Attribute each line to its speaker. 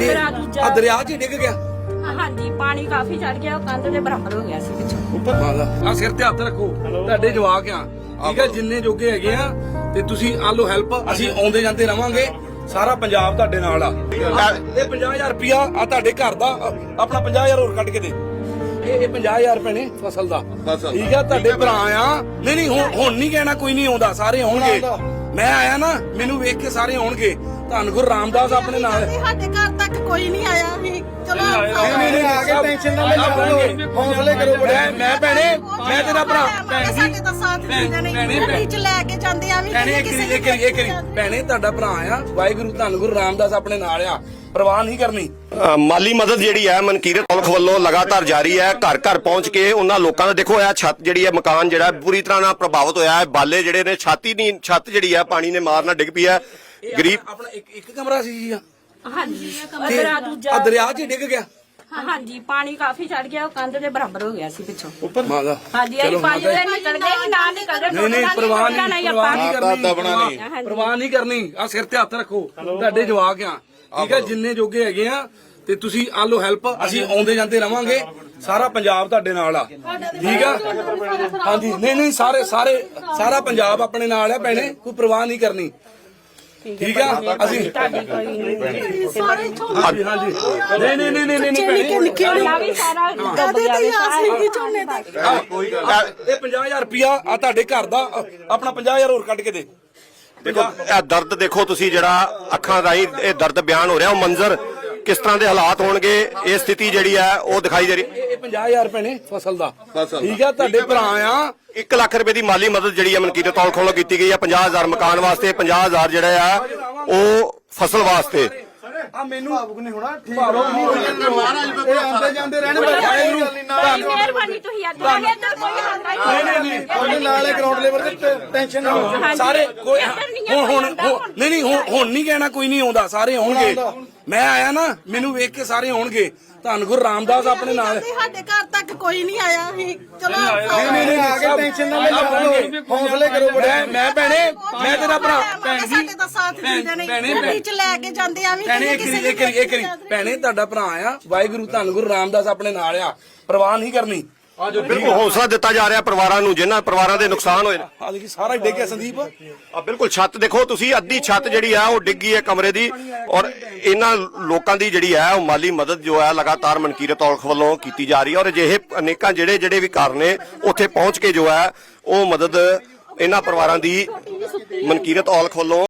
Speaker 1: ਤੇ
Speaker 2: ਦੂਜਾ-
Speaker 1: ਆ ਦਰਿਆ 'ਚ ਹੀ ਡਿੱਗ ਗਿਆ।
Speaker 2: ਹਾਂਜੀ ਪਾਣੀ ਕਾਫੀ ਚੜ ਗਿਆ ਉਹ ਕੰਧ ਦੇ ਬਰਾਬਰ ਹੋ ਗਿਆ ਸੀ ਪਿੱਛੋਂ
Speaker 1: ਉੱਪਰ ਆ ਸਿਰ ਤੇ ਹੱਥ ਰੱਖੋ। ਤੁਹਾਡੇ ਜਵਾਕ ਆ। ਠੀਕ ਹੈ ਜਿੰਨੇ ਜੋਗੇ ਹੈਗੇ ਆ ਤੇ ਤੁਸੀਂ ਆ ਲੋ ਹੈਲਪ ਅਸੀਂ ਆਉਂਦੇ ਜਾਂਦੇ ਰਵਾਂਗੇ। ਸਾਰਾ ਪੰਜਾਬ ਤੁਹਾਡੇ ਨਾਲ ਆ। ਇਹ 50000 ਰੁਪਿਆ ਆ ਤੁਹਾਡੇ ਘਰ ਦਾ ਅ, ਆਪਣਾ 50000 ਹੋਰ ਕੱਢ ਕੇ ਦੇ। ਇਹ ਇਹ 50000 ਰੁਪਏ ਨੇ ਫਸਲ ਦਾ।
Speaker 3: ਫਸਲ।
Speaker 1: ਠੀਕ ਆ ਤੁਹਾਡੇ ਭਰਾ ਆ। ਨਹੀਂ ਨਹੀਂ ਹੁਣ ਹੁਣ ਨਹੀਂ ਕਹਿਣਾ ਕੋਈ ਨਹੀਂ ਆਉਂਦਾ ਸਾਰੇ ਆਉਣਗੇ। ਮੈਂ ਆਇਆ ਨਾ ਮੈਨੂੰ ਵੇਖ ਕੇ ਸਾਰੇ ਆਉਣਗੇ। ਧੰਨ ਗੁਰੂ ਰਾਮਦਾਸ ਆਪਣੇ ਨਾਲ।
Speaker 4: ਸਾਡੇ ਘਰ ਤੱਕ ਕੋਈ ਨਹੀਂ ਆਇਆ ਵੀ ਚਲੋ
Speaker 1: ਨਹੀਂ ਨਹੀਂ ਨਹੀਂ ਆ ਕੇ ਟੈਨਸ਼ਨ ਨਾ ਲੈ ਹੌਸਲੇ ਕਰੋ ਮੈਂ ਮੈਂ ਭੈਣੇ ਮੈਂ ਤੇਰਾ ਭਰਾ। ਭੈਣ ਜੀ
Speaker 4: ਸਾਡੇ ਤਾਂ ਸਾਥ ਨਹੀਂ ਗੱਡੀ ਚ ਲੈ ਕੇ ਜਾਂਦੇ ਆ ਵੀ
Speaker 1: ਭੈਣੇ ਇੱਕ ਵਾਰੀ ਇੱਕ ਵਾਰੀ ਭੈਣੇ ਤੁਹਾਡਾ ਭਰਾ ਆ। ਵਾਹਿਗੁਰੂ ਧੰਨ ਗੁਰੂ ਰਾਮਦਾਸ ਆਪਣੇ ਨਾਲ ਆ। ਪ੍ਰਵਾਹ ਨਹੀਂ ਕਰਨੀ।
Speaker 3: ਮਾਲੀ ਮਦਦ ਜਿਹੜੀ ਹੈ ਮਨਕੀਰਤ ਔਲਖ ਵੱਲੋਂ ਲਗਾਤਾਰ ਜਾਰੀ ਹੈ। ਘਰ ਘਰ ਪਹੁੰਚ ਕੇ ਉਹਨਾਂ ਲੋਕਾਂ ਦਾ ਦੇਖੋ ਇਹ ਛੱਤ ਜਿਹੜੀ ਹੈ ਮਕਾਨ ਜਿਹੜਾ ਹੈ, ਪੂਰੀ ਤਰ੍ਹਾਂ ਨਾਲ ਪ੍ਰਭਾਵਿਤ ਹੋਇਆ ਹੈ। ਬਾਲੇ ਜਿਹੜੇ ਨੇ ਛਾਤੀ ਨਹੀਂ ਛੱਤ ਜਿਹੜੀ ਹੈ ਪਾਣੀ ਨੇ ਮਾਰਨਾ ਡਿੱਗ ਪਈ ਹੈ। ਗਰੀਬ
Speaker 1: ਆਪਣਾ ਇੱਕ ਇੱਕ ਕਮਰਾ ਸੀ ਜੀ ਆ।
Speaker 2: ਹਾਂਜੀ
Speaker 1: ਤੇ
Speaker 2: ਦਰਿਆ
Speaker 1: ਆ
Speaker 2: ਦੂਜਾ
Speaker 1: ਦਰਿਆ 'ਚ ਡਿੱਗ ਗਿਆ।
Speaker 2: ਹਾਂਜੀ ਪਾਣੀ ਕਾਫੀ ਚੜ ਗਿਆ ਉਹ ਕੰਧ ਦੇ ਬਰਾਬਰ ਹੋ ਗਿਆ ਸੀ ਪਿੱਛੋਂ।
Speaker 1: ਉੱਪਰ? ਮਾਦਾ
Speaker 2: ਹਾਂਜੀ ਅਸੀਂ ਪੰਜ ਦੇ ਨਿਕਲ ਗਏ ਨਾ ਨਿਕਲ ਗਏ
Speaker 1: ਨਹੀਂ ਨਹੀਂ ਪ੍ਰਵਾਹ ਨਹੀਂ ਪ੍ਰਵਾਹ ਨਹੀਂ ਕਰਨੀ। ਪ੍ਰਵਾਹ ਨਹੀਂ ਕਰਨੀ। ਆ ਸਿਰ ਤੇ ਹੱਥ ਰੱਖੋ। ਤੁਹਾਡੇ ਜਵਾਕ ਆ। ਠੀਕ ਹੈ ਜਿੰਨੇ ਜੋਗੇ ਹੈਗੇ ਆ ਤੇ ਤੁਸੀਂ ਆ ਲੋ ਹੈਲਪ ਅਸੀਂ ਆਉਂਦੇ ਜਾਂਦੇ ਰਵਾਂਗੇ। ਸਾਰਾ ਪੰਜਾਬ ਤੁਹਾਡੇ ਨਾਲ ਆ। ਠੀਕ ਆ? ਹਾਂਜੀ ਨਹੀਂ ਨਹੀਂ ਸਾਰੇ ਸਾਰੇ ਸਾਰਾ ਪੰਜਾਬ ਆਪਣੇ ਨਾਲ ਆ ਭੈਣੇ ਕੋਈ ਪ੍ਰਵਾਹ ਨਹੀਂ ਕਰਨੀ। ਠੀਕ ਆ? ਅਸੀਂ ਹਾਂਜੀ ਹਾਂਜੀ। ਨਹੀਂ ਨਹੀਂ ਨਹੀਂ ਨਹੀਂ ਨਹੀਂ ਭੈਣੇ। ਇਹ 50000 ਰੁਪਿਆ ਆ ਤੁਹਾਡੇ ਘਰ ਦਾ। ਆਪਣਾ 50000 ਹੋਰ ਕੱਢ ਕੇ ਦੇ।
Speaker 3: ਦੇਖੋ ਇਹ ਦਰਦ ਦੇਖੋ ਤੁਸੀਂ ਜਿਹੜਾ ਅੱਖਾਂ ਰਾਹੀਂ ਇਹ ਦਰਦ ਬਿਆਨ ਹੋ ਰਿਹਾ ਉਹ ਮੰਜ਼ਰ ਕਿਸ ਤਰ੍ਹਾਂ ਦੇ ਹਾਲਾਤ ਹੋਣਗੇ ਇਹ ਸਥਿਤੀ ਜਿਹੜੀ ਹੈ ਉਹ ਦਿਖਾਈ ਦੇ ਰਹੀ
Speaker 1: ਇਹ ਇਹ 50000 ਰੁਪਏ ਨੇ ਫਸਲ ਦਾ।
Speaker 3: ਫਸਲ
Speaker 1: ਠੀਕ ਆ ਤੁਹਾਡੇ ਭਰਾ ਆ।
Speaker 3: 1 ਲੱਖ ਰੁਪਏ ਦੀ ਮਾਲੀ ਮਦਦ ਜਿਹੜੀ ਹੈ ਮਨਕੀਰਤ ਔਲਖ ਵੱਲੋਂ ਕੀਤੀ ਗਈ ਹੈ 50000 ਮਕਾਨ ਵਾਸਤੇ 50000 ਜਿਹੜਾ ਆ ਉਹ ਫਸਲ ਵਾਸਤੇ।
Speaker 1: ਆ ਮੈਨੂੰ ਭਾਵੁਕ ਨਹੀਂ ਹੋਣਾ ਠੀਕ ਇਹ ਆਉਂਦੇ ਜਾਂਦੇ ਰਹਿਣੇ
Speaker 2: ਬੜੀ ਮਿਹਰਬਾਨੀ ਤੁਸੀਂ ਅੱਜ। ਆ ਗਏ ਇੱਧਰ ਕੋਈ ਆਉਂਦਾ ਹੀ
Speaker 1: ਨਹੀਂ ਨਹੀਂ।
Speaker 2: ਉਹਦੇ
Speaker 1: ਨਾਲੇ ਗਰਾਊਂਡ ਲੈਵਲ ਤੇ ਟੈਨਸ਼ਨ ਨਾ ਹੋ ਸਾਰੇ ਕੋਈ ਹੁਣ ਹੁਣ ਹੁਣ- ਨਹੀਂ ਨਹੀਂ ਹੁਣ ਹੁਣ ਨਹੀਂ ਕਹਿਣਾ ਕੋਈ ਨਹੀਂ ਆਉਂਦਾ ਸਾਰੇ ਆਉਣਗੇ। ਮੈਂ ਆਇਆ ਨਾ ਮੈਨੂੰ ਵੇਖ ਕੇ ਸਾਰੇ ਆਉਣਗੇ। ਧੰਨ ਗੁਰੂ ਰਾਮਦਾਸ ਆਪਣੇ ਨਾਲ।
Speaker 4: ਸਾਡੇ ਘਰ ਤੱਕ ਕੋਈ ਨਹੀਂ ਆਇਆ ਵੀ ਚਲੋ
Speaker 1: ਨਹੀਂ ਨਹੀਂ ਨਹੀਂ ਆ ਕੇ ਟੈਨਸ਼ਨ ਨਾ ਲੈ ਹੌਸਲੇ ਕਰੋ ਮੈਂ ਮੈਂ ਭੈਣੇ ਮੈਂ ਤੇਰਾ ਭਰਾ। ਭੈਣ ਜੀ
Speaker 4: ਸਾਡੇ ਤਾਂ ਸਾਥ ਦਿੰਦੇ ਨਹੀਂ
Speaker 1: ਭੈਣੇ
Speaker 4: ਗੱਡੀ ਚ ਲੈ ਕੇ ਜਾਂਦੇ ਆ ਵੀ
Speaker 1: ਭੈਣੇ ਇੱਕ ਇੱਕ ਇੱਕ ਭੈਣੇ ਤੁਹਾਡਾ ਭਰਾ ਆ। ਵਾਹਿਗੁਰੂ ਧੰਨ ਗੁਰੂ ਰਾਮਦਾਸ ਆਪਣੇ ਨਾਲ ਆ। ਪ੍ਰਵਾਹ ਨਹੀਂ ਕਰਨੀ।
Speaker 3: ਬਿਲਕੁਲ ਹੌਸਲਾ ਦਿੱਤਾ ਜਾ ਰਿਹਾ ਪਰਿਵਾਰਾਂ ਨੂੰ ਜਿਨ੍ਹਾਂ ਪਰਿਵਾਰਾਂ ਦੇ ਨੁਕਸਾਨ ਹੋਏ ਨੇ।
Speaker 1: ਆ ਦੇਖੀ ਸਾਰਾ ਹੀ ਡਿੱਗ ਗਿਆ ਸੰਦੀਪ।
Speaker 3: ਆ ਬਿਲਕੁਲ ਛੱਤ ਦੇਖੋ ਤੁਸੀਂ ਅੱਧੀ ਛੱਤ ਜਿਹੜੀ ਆ ਉਹ ਡਿੱਗੀ ਹੈ ਕਮਰੇ ਦੀ। ਔਰ ਇਹਨਾਂ ਲੋਕਾਂ ਦੀ ਜਿਹੜੀ ਹੈ ਉਹ ਮਾਲੀ ਮਦਦ ਜੋ ਹੈ ਲਗਾਤਾਰ ਮਨਕੀਰਤ ਔਲਖ ਵੱਲੋਂ ਕੀਤੀ ਜਾ ਰਹੀ ਹੈ ਔਰ ਅਜਿਹੇ ਅਨੇਕਾਂ ਜਿਹੜੇ ਜਿਹੜੇ ਵੀ ਘਰ ਨੇ ਉੱਥੇ ਪਹੁੰਚ ਕੇ ਜੋ ਹੈ ਉਹ ਮਦਦ ਇਹਨਾਂ ਪਰਿਵਾਰਾਂ ਦੀ ਮਨਕੀਰਤ ਔਲਖ ਵੱਲੋਂ